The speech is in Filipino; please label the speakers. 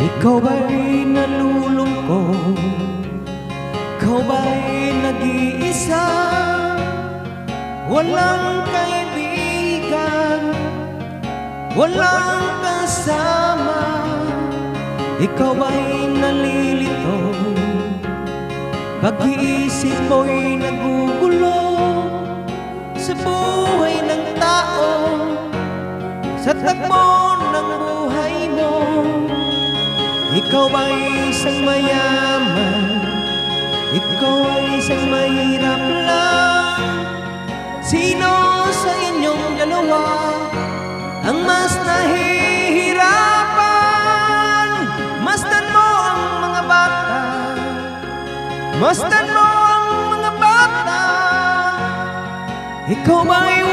Speaker 1: Ikaw ba'y nalulungkot? Ikaw ba'y nag-iisa? Walang kaibigan Walang kasama Ikaw ba'y nalilito? Pag-iisip mo'y nagugulo Sa buhay ng tao Sa takbo ng buhay mo Ikaw ba'y isang mayaman. Ikaw ay isang mahirap lang. Sino sa inyong dalawa Ang mas nahihirapan? Masdan mo ang mga bata. Masdan mo ang mga bata. Ikaw ba'y